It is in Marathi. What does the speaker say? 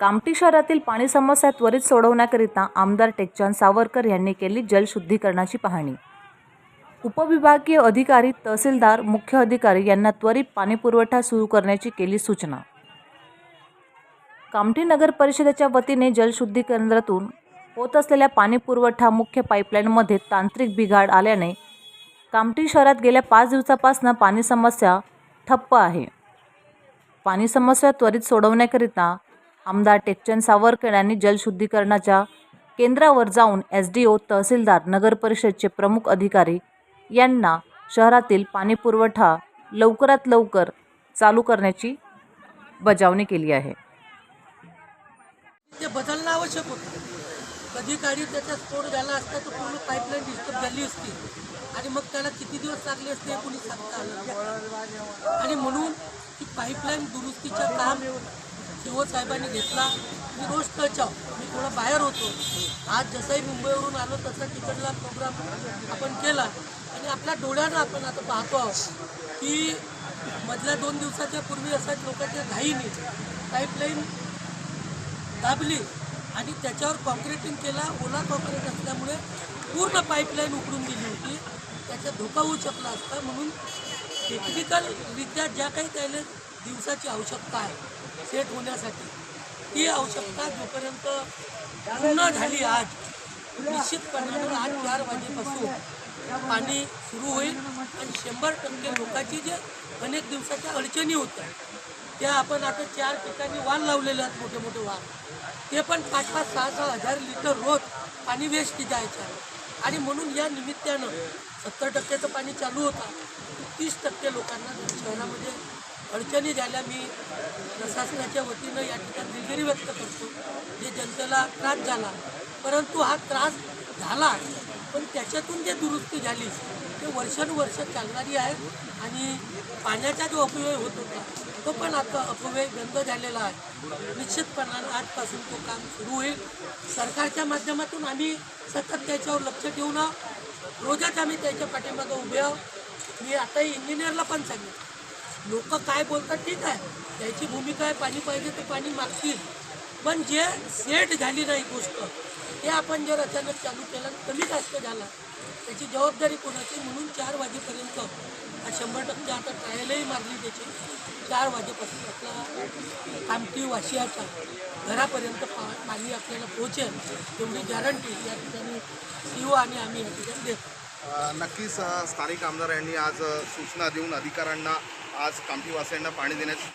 कामठी शहरातील पाणी समस्या त्वरित सोडवण्याकरिता आमदार टेकचंद सावरकर यांनी केली जलशुद्धीकरणाची पाहणी. उपविभागीय अधिकारी तहसीलदार मुख्य अधिकारी यांना त्वरित पाणीपुरवठा सुरू करण्याची केली सूचना. कामठी नगर परिषदेच्या वतीने जलशुद्धी केंद्रातून होत असलेल्या पाणीपुरवठा मुख्य पाईपलाईनमध्ये तांत्रिक बिघाड आल्याने कामठी शहरात गेल्या पाच दिवसापासून पाणी समस्या ठप्प आहे. पाणी समस्या त्वरित सोडवण्याकरिता आमदार टेकचंद सावरकर यांनी जलशुद्धीकरणाच्या केंद्रावर जाऊन एस डी ओ तहसीलदार नगरपरिषदचे प्रमुख अधिकारी यांना शहरातील पाणीपुरवठा लवकरात लवकर चालू करण्याची बजावणी केली आहे. ते बदलणं आवश्यक होतं. कधी काळी त्याचा स्फोट झाला असता तर पूर्ण पाईपलाईन डिस्टर्ब झाली असती. आणि मग त्याला किती दिवस लागले असते हे कोणी सांगता आलं आणि म्हणून की पाईपलाईन दुरुस्तीचं काम शिव साहेबांनी घेतला. मी रोज टचाव मी थोडं बाहेर होतो. आज जसंही मुंबईवरून आलो तसा तिकडला प्रोग्राम आपण केला. आणि आपल्या डोळ्यानं आपण आता पाहतो आहोत की मधल्या दोन दिवसाच्या पूर्वी असाच लोकांच्या घाईने पाईपलाईन दाबली आणि त्याच्यावर कॉन्क्रिटिंग केला. ओला कॉन्क्रीट असल्यामुळे पूर्ण पाईपलाईन उकडून गेली होती. त्याचा धोका होऊ शकला असता. म्हणून टेक्निकलरित्या ज्या काही त्याला दिवसाची आवश्यकता आहे. सेट होण्यासाठी. ती आवश्यकता जोपर्यंत पूर्ण झाली आज निश्चितपणानं आज चार वाजेपासून पाणी सुरू होईल आणि शंभर टक्के लोकांची जे अनेक दिवसाच्या अडचणी होत्या त्या आपण आता चार ठिकाणी वाल लावलेले आहेत मोठे मोठे वाल ते पण पाच पाच सहा सहा हजार लिटर रोज पाणी वेस्ट जायचं आहे. आणि म्हणून या निमित्तानं सत्तर टक्क्याचं पाणी चालू होता. तीस टक्के लोकांना शहरामध्ये अडचणी झाल्या मी प्रशासनाच्या वतीनं या ठिकाणी दिलगिरी व्यक्त करतो जे जनतेला त्रास झाला. परंतु हा त्रास झाला पण त्याच्यातून जे दुरुस्ती झाली ते वर्षानुवर्ष चालणारी आहे आणि पाण्याचा जो अपव्यय होत होता तो पण आता अपव्यय बंद झालेला आहे. निश्चितपणानं आजपासून तो काम सुरू होईल. सरकारच्या माध्यमातून आम्ही सतत त्याच्यावर लक्ष ठेवून रोजच आम्ही त्याच्या पाठीमागं उभे आहोत. मी आताही इंजिनियरला पण सांगितलं लोक काय बोलतात ठीक आहे. त्याची भूमिका आहे पाणी पाहिजे तर पाणी मागतील. पण जे सेट झाली नाही गोष्ट ते आपण जर अचानक चालू केलं कमी जास्त झाला त्याची जबाबदारी कोणाची? म्हणून चार वाजेपर्यंत हा शंभर टक्के आता ट्रायलही मारली त्याची. चार वाजेपासून आपला कामटी वाशियाच्या घरापर्यंत पा पाणी आपल्याला पोहोचेल तेवढी गॅरंटी या ठिकाणी सीओ आणि आम्ही या ठिकाणी देतो. नक्कीच स्थानिक आमदार यांनी आज सूचना देऊन अधिकाऱ्यांना आज कामठीवासियांना पाणी देण्याची